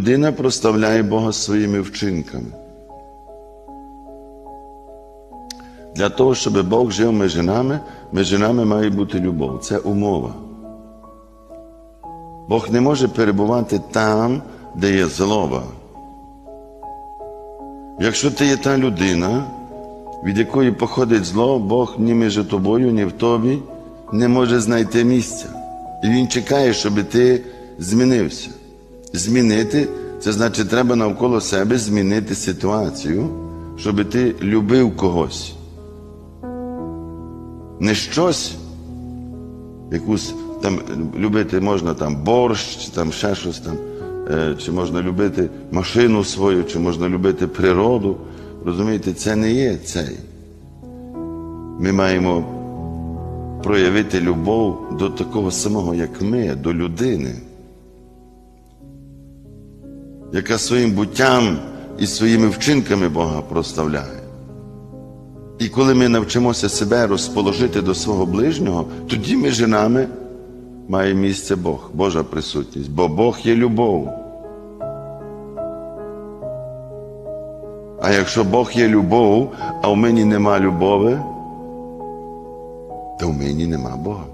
Людина проставляє Бога своїми вчинками. Для того, щоб Бог жив між нами, між нами має бути любов. Це умова. Бог не може перебувати там, де є злоба. Якщо ти є та людина, від якої походить зло, Бог ні між тобою, ні в тобі не може знайти місця. І Він чекає, щоб ти змінився. Змінити це значить, треба навколо себе змінити ситуацію, щоб ти любив когось. Не щось, якусь там любити можна там борщ, чи там ще щось там, е, чи можна любити машину свою, чи можна любити природу. Розумієте, це не є цей. Ми маємо проявити любов до такого самого, як ми, до людини, яка своїм буттям і своїми вчинками Бога проставляє. І коли ми навчимося себе розположити до свого ближнього, тоді між нами має місце Бог, Божа присутність, бо Бог є любов. А якщо Бог є любов, а в мені нема любові, то в мені нема Бога.